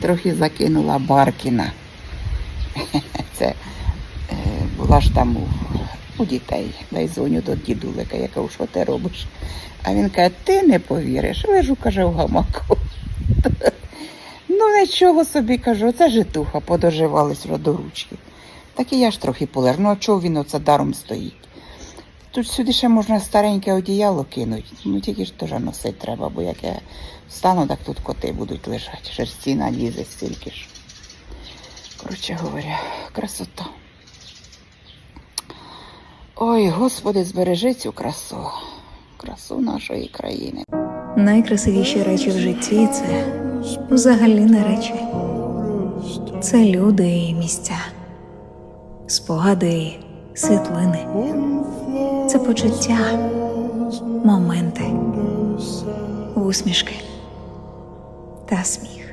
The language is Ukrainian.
трохи закинула Баркіна. Це е, була ж там у, у дітей, дай зоню до дідулика, я кажу, що ти робиш? А він каже, ти не повіриш, лежу, каже, в гамаку. Ну, нічого собі кажу, це житуха, подоживались родоручки. Так і я ж трохи полер. Ну, а чого він оце даром стоїть? Тут сюди ще можна стареньке одіяло кинути. Ну тільки ж теж носити треба, бо як я встану, так тут коти будуть лежати. Шерсті налізе стільки ж. Коротше говоря, красота. Ой, Господи, збережи цю красу, красу нашої країни. Найкрасивіші речі в житті це взагалі не речі. Це люди і місця, спогади світлини. Це почуття, моменти, усмішки та сміх.